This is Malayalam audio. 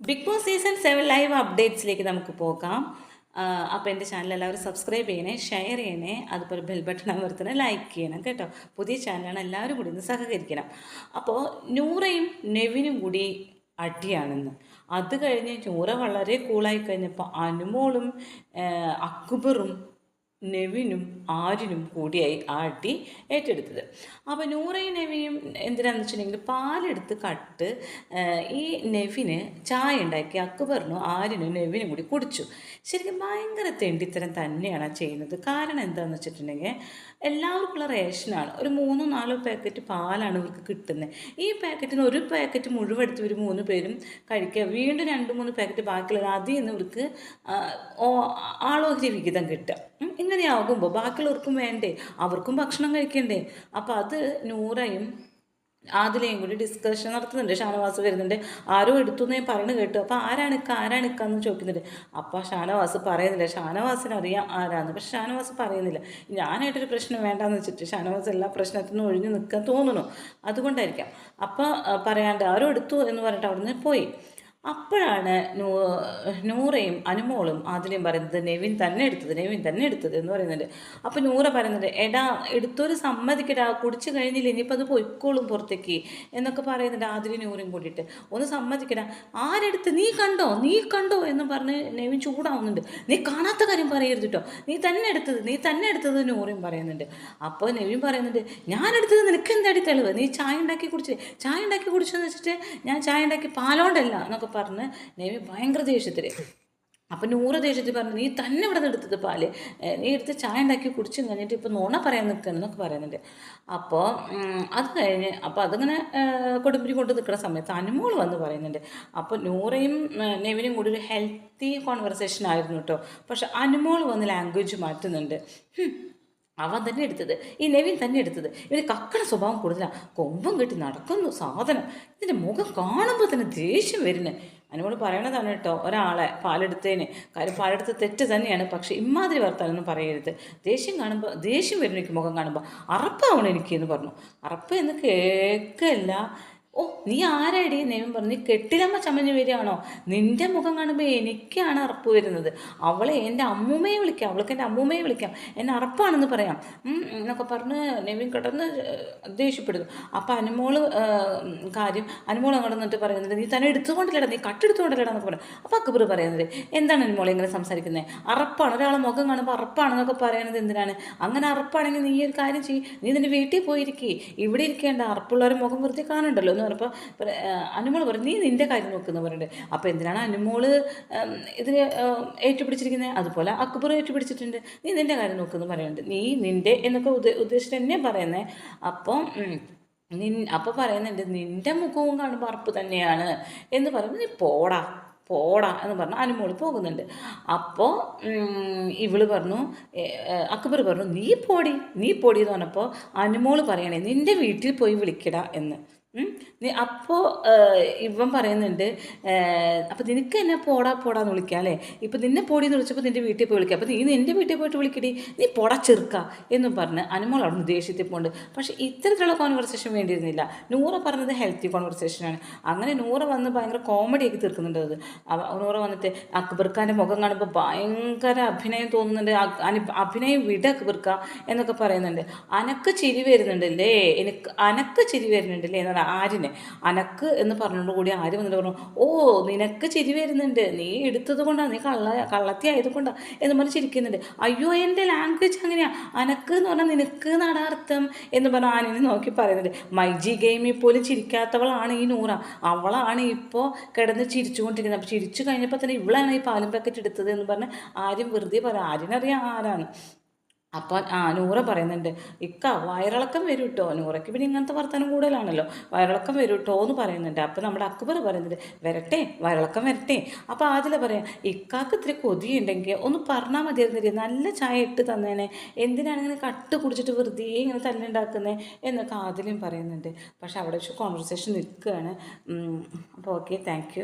Big Boss season seven live അപ്ഡേറ്റ്സിലേക്ക് നമുക്ക് പോകാം. അപ്പോൾ എന്റെ ചാനൽ എല്ലാവരും സബ്സ്ക്രൈബ് ചെയ്യണേ ഷെയർ ചെയ്യണേ അതുപോലെ ബെൽ ബട്ടൺ അമർത്തണേ ലൈക്ക് ചെയ്യണം കേട്ടോ. പുതിയ ചാനലാണ് എല്ലാവരും കൂടി ഒന്ന് സഹകരിക്കണം. അപ്പോൾ നൂറയും നെവിനും കൂടി അടിയാണെന്ന്. അത് കഴിഞ്ഞ് നൂറ വളരെ കൂളായി കഴിഞ്ഞപ്പോൾ അനുമോളും അക്ബറും നെവിനും ആരിനും കൂടിയായി ആ അടി ഏറ്റെടുത്തത്. അപ്പോൾ നൂറയും നെവിയും എന്തിനാന്ന് വെച്ചിട്ടുണ്ടെങ്കിൽ പാലെടുത്ത് കട്ട് ഈ നെവിന് ചായ ഉണ്ടാക്കി അക്ബറിനും ആര്യനും നെവിനും കൂടി കുടിച്ചു. ശരിക്കും ഭയങ്കര തെണ്ടിത്തരം തന്നെയാണ് ചെയ്യുന്നത്. കാരണം എന്താണെന്ന് വെച്ചിട്ടുണ്ടെങ്കിൽ എല്ലാവർക്കുള്ള റേഷനാണ് ഒരു മൂന്നോ നാലോ പാക്കറ്റ് പാലാണ് ഇവർക്ക് കിട്ടുന്നത്. ഈ പാക്കറ്റിന് ഒരു പാക്കറ്റ് മുഴുവൻ എടുത്ത് ഇവർ മൂന്ന് പേരും കഴിക്കുക. വീണ്ടും രണ്ട് മൂന്ന് പാക്കറ്റ് ബാക്കിയുള്ളത് അതിൽ നിന്ന് ഇവർക്ക് ആളോഹരി വിഹിതം കിട്ടുക. ഉം, ഇങ്ങനെയാകുമ്പോൾ ബാക്കിയുള്ളവർക്കും വേണ്ടേ? അവർക്കും ഭക്ഷണം കഴിക്കണ്ടേ? അപ്പോൾ അത് നൂറയും ആദിലയും കൂടി ഡിസ്കഷൻ നടത്തുന്നുണ്ട്. ഷാനവാസ് വരുന്നുണ്ട്. ആരോ എടുത്തു എന്ന് പറഞ്ഞു കേട്ടു. അപ്പോൾ ആരാണ് ഇക്ക? ആരാണ് ഇക്ക എന്ന് ചോദിക്കുന്നുണ്ട്. അപ്പോൾ ഷാനവാസ് പറയുന്നില്ല. ഷാനവാസിന് അറിയാം ആരാന്ന്. പക്ഷെ ഷാനവാസ് പറയുന്നില്ല. ഞാനായിട്ടൊരു പ്രശ്നം വേണ്ടാന്ന് വെച്ചിട്ട് ഷാനവാസ് എല്ലാ പ്രശ്നത്തിനും ഒഴിഞ്ഞു നിൽക്കാൻ തോന്നുന്നു. അതുകൊണ്ടായിരിക്കാം. അപ്പോൾ പറയാണ്ട് ആരോ എടുത്തു എന്ന് പറഞ്ഞിട്ട് അവിടുന്ന് പോയി. അപ്പോഴാണ് നൂ നൂറയും അനുമോളും ആദിലയും പറയുന്നത് നെവിൻ തന്നെ എടുത്തത് നെവിൻ തന്നെ എടുത്തത് എന്ന് പറയുന്നുണ്ട്. അപ്പോൾ നൂറ പറയുന്നുണ്ട് എടാ എടുത്തൊരു സമ്മതിക്കടാ കുടിച്ചു കഴിഞ്ഞില്ല ഇനിയിപ്പോൾ അത് പൊയ്ക്കോളും പുറത്തേക്ക് എന്നൊക്കെ പറയുന്നുണ്ട് ആദിലും നൂറും കൂടിയിട്ട്. ഒന്ന് സമ്മതിക്കടാ ആരെടുത്ത് നീ കണ്ടോ നീ കണ്ടോ? എന്ന് പറഞ്ഞ് നെവിൻ ചൂടാവുന്നുണ്ട്. നീ കാണാത്ത കാര്യം പറയരുത് കേട്ടോ നീ തന്നെ എടുത്തത് നീ തന്നെ എടുത്തത് നൂറയും പറയുന്നുണ്ട്. അപ്പോൾ നെവിൻ പറയുന്നുണ്ട് ഞാൻ എടുത്തത് നിനക്ക് എന്താടി തെളിവ്? നീ ചായ ഉണ്ടാക്കി കുടിച്ചേ ചായ ഉണ്ടാക്കി കുടിച്ചെന്ന് വെച്ചിട്ട് ഞാൻ ചായ ഉണ്ടാക്കി പാലോണ്ടല്ല എന്നൊക്കെ പറഞ്ഞ് നേവി ഭയങ്കര ദേഷ്യത്തിൽ അപ്പം നൂറ് ദേഷ്യത്തിൽ പറഞ്ഞു നീ തന്നെ ഇവിടെ നിന്ന് എടുത്തത് പാൽ. നീ എടുത്ത് ചായ ഉണ്ടാക്കി കുടിച്ചു കഴിഞ്ഞിട്ട് ഇപ്പം നുണ പറയാൻ നിൽക്കുന്നൊക്കെ പറയുന്നുണ്ട്. അപ്പോൾ അത് കഴിഞ്ഞ് അപ്പോൾ അതിങ്ങനെ കൊടുമ്പിരി കൊണ്ട് നിൽക്കുന്ന സമയത്ത് അനുമോൾ വന്ന് പറയുന്നുണ്ട്. അപ്പോൾ നൂറയും നെവിനും കൂടി ഒരു ഹെൽത്തി കോൺവെർസേഷൻ ആയിരുന്നു കേട്ടോ പക്ഷെ അനുമോൾ വന്ന് ലാംഗ്വേജ് മാറ്റുന്നുണ്ട്. അവൻ തന്നെ എടുത്തത്. ഈ നെവിൻ തന്നെ എടുത്തത്. ഇവന് കക്കണ സ്വഭാവം കൂടുതലാണ് കൊമ്പം കെട്ടി നടക്കുന്നു സാധനം. ഇതിന്റെ മുഖം കാണുമ്പോൾ തന്നെ ദേഷ്യം വരുന്നത് അതിനോട് പറയണതാണ് കേട്ടോ ഒരാളെ പാലെടുത്തതിന് കാര്യം പാലെടുത്ത തെറ്റ് തന്നെയാണ്. പക്ഷെ ഇമാതിരി വർത്താനൊന്നും പറയരുത്. ദേഷ്യം കാണുമ്പോൾ ദേഷ്യം വരുന്നു എനിക്ക് മുഖം കാണുമ്പോൾ അറപ്പാവണം എനിക്ക് എന്ന് പറഞ്ഞു. അറപ്പ് എന്ന് കേൾക്കല്ല. ഓ നീ ആരാടി? നെയ്മൻ പറഞ്ഞു കെട്ടിലമ്മ ചമഞ്ഞു വരികയാണോ? നിന്റെ മുഖം കാണുമ്പോൾ എനിക്കാണ് അറപ്പ് വരുന്നത്. അവളെ എന്റെ അമ്മൂമ്മയെ വിളിക്കാം അവൾക്ക് എന്റെ അമ്മൂമ്മയെ വിളിക്കാം. എന്നെ അറപ്പാണെന്ന് പറയാം. എന്നൊക്കെ പറഞ്ഞ് നെവിൻ കിടന്ന് ദേഷ്യപ്പെടുന്നു. അപ്പം അനുമോൾ കാര്യം അനുമോൾ അങ്ങോട്ട് നിന്നിട്ട് പറയുന്നത് നീ തന്നെ എടുത്തുകൊണ്ടില്ലടാ നീ കട്ടെടുത്തുകൊണ്ടില്ലടാ എന്നൊക്കെ പറയും. അപ്പോൾ അക്ബർ പറയുന്നത് എന്താണ് അനുമോൾ ഇങ്ങനെ സംസാരിക്കുന്നത് അറപ്പാണ്. ഒരാളെ മുഖം കാണുമ്പോൾ അറപ്പാണെന്നൊക്കെ പറയുന്നത് എന്തിനാണ്? അങ്ങനെ അറപ്പാണെങ്കിൽ നീ ഒരു കാര്യം ചെയ്യും. നീ നിന്റെ വീട്ടിൽ പോയിരിക്കേ. ഇവിടെ ഇരിക്കേണ്ട അറപ്പുള്ളവരെ മുഖം വെറുതെ കാണണ്ടല്ലോ. എന്ന് പറഞ്ഞപ്പോൾ അനുമോൾ പറഞ്ഞു നീ നിന്റെ കാര്യം നോക്കുന്നു പറഞ്ഞിട്ട്. അപ്പോൾ എന്തിനാണ് അനുമോൾ ഉം, ഇതിന് ഏറ്റുപിടിച്ചിരിക്കുന്നത് അതുപോലെ അക്ബർ ഏറ്റുപിടിച്ചിട്ടുണ്ട്. നീ നിന്റെ കാര്യം നോക്കുന്നു പറയുന്നുണ്ട്. നീ നിന്റെ എന്നൊക്കെ ഉദ്ദേ ഉദ്ദേശിച്ചിട്ട് തന്നെ പറയുന്നത് അപ്പം നിൻ അപ്പോൾ പറയുന്നുണ്ട് നിന്റെ മുഖവും കാണുമ്പോൾ അറപ്പ് തന്നെയാണ് എന്ന് പറയുമ്പോൾ നീ പോടാ പോടാ എന്ന് പറഞ്ഞു അനുമോൾ പോകുന്നുണ്ട്. അപ്പോൾ ഇവൾ പറഞ്ഞു അക്ബർ പറഞ്ഞു നീ പോടി നീ പോടി എന്ന് പറഞ്ഞപ്പോൾ അനുമോൾ പറയണേ നിന്റെ വീട്ടിൽ പോയി വിളിക്കടാ എന്ന്. അപ്പോൾ ഇവൻ പറയുന്നുണ്ട് അപ്പോൾ നിനക്ക് എന്നെ പോടാ പോടാന്ന് വിളിക്കാം അല്ലേ? ഇപ്പം നിന്നെ പോടി എന്ന് വിളിച്ചപ്പോൾ നിന്റെ വീട്ടിൽ പോയി വിളിക്കാം. അപ്പോൾ നീ നിന്റെ വീട്ടിൽ പോയിട്ട് വിളിക്കടി. നീ പോട ചെറുക്ക എന്നും പറഞ്ഞ് അനുമോൾ അവിടെ നിന്ന് ദേഷ്യത്തിൽ പോകുന്നുണ്ട് പക്ഷേ ഇത്തരത്തിലുള്ള കോൺവെർസേഷൻ വേണ്ടിയിരുന്നില്ല. നൂറ പറഞ്ഞത് ഹെൽത്തി കോൺവെർസേഷനാണ് അങ്ങനെ നൂറ വന്ന് ഭയങ്കര കോമഡിയാക്കി തീർക്കുന്നുണ്ട് അത്. നൂറ വന്നിട്ട് അക്ബർ ഖാന്റെ മുഖം കാണുമ്പോൾ ഭയങ്കര അഭിനയം തോന്നുന്നുണ്ട്. അഭിനയം വിട അക്ബർ ഖാ എന്നൊക്കെ പറയുന്നുണ്ട്. അനക്ക് ചിരി വരുന്നുണ്ടല്ലേ? എനിക്ക് അനക്ക് ചിരി വരുന്നുണ്ടല്ലേ? എന്നാണ് ആര്യനെ. അനക്ക് എന്ന് പറഞ്ഞോണ്ട് കൂടി ആര് വന്നിട്ട് പറഞ്ഞു ഓ നിനക്ക് ചിരി വരുന്നുണ്ട്. നീ എടുത്തത് കൊണ്ടാണ് നീ കള്ള കള്ളത്തി ആയതുകൊണ്ടാണ് എന്ന് പറഞ്ഞ് ചിരിക്കുന്നുണ്ട്. അയ്യോ എന്റെ ലാംഗ്വേജ് അങ്ങനെയാ. അനക്ക് എന്ന് പറഞ്ഞാൽ നിനക്ക് നടാർത്ഥം എന്ന് പറഞ്ഞാൽ ആനിനെ നോക്കി പറയുന്നുണ്ട്. മൈജി ഗെയിമിൽ പോലും ചിരിക്കാത്തവളാണ് ഈ നൂറ. അവളാണ് ഇപ്പോൾ കിടന്ന് ചിരിച്ചുകൊണ്ടിരിക്കുന്നത്. അപ്പോൾ ചിരിച്ചു കഴിഞ്ഞപ്പോൾ തന്നെ ഇവളാണ് ഈ പാലും പാക്കറ്റ് എടുത്തത് എന്ന് പറഞ്ഞ് ആരും വെറുതെ പറയാം. ആര്യനറിയാം ആരാണ് അപ്പോൾ ആ നൂറ പറയുന്നുണ്ട്. ഇക്ക വയറിളക്കം വരും കേട്ടോ നൂറയ്ക്ക് പിന്നെ ഇങ്ങനത്തെ വർത്തമാനം കൂടുതലാണല്ലോ. വയറിളക്കം വരും കേട്ടോ എന്ന് പറയുന്നുണ്ട്. അപ്പോൾ നമ്മുടെ അക്ബർ പറയുന്നുണ്ട് വരട്ടെ വയറിളക്കം വരട്ടെ. അപ്പോൾ ആദില പറയാം ഇക്കാക്ക് ഇത്തിരി കൊതിയുണ്ടെങ്കിൽ ഒന്ന് പറഞ്ഞാൽ മതിയായിരുന്നില്ലേ നല്ല ചായ ഇട്ട് തന്നേനെ. എന്തിനാണ് ഇങ്ങനെ കട്ട് കുടിച്ചിട്ട് വെറുതെ ഇങ്ങനെ തല്ലുണ്ടാക്കുന്നത് എന്നൊക്കെ ആദ്യം പറയുന്നുണ്ട്. പക്ഷെ അവിടെ വെച്ച് കോൺവെർസേഷൻ നിൽക്കുകയാണ്. അപ്പോൾ ഓക്കെ താങ്ക്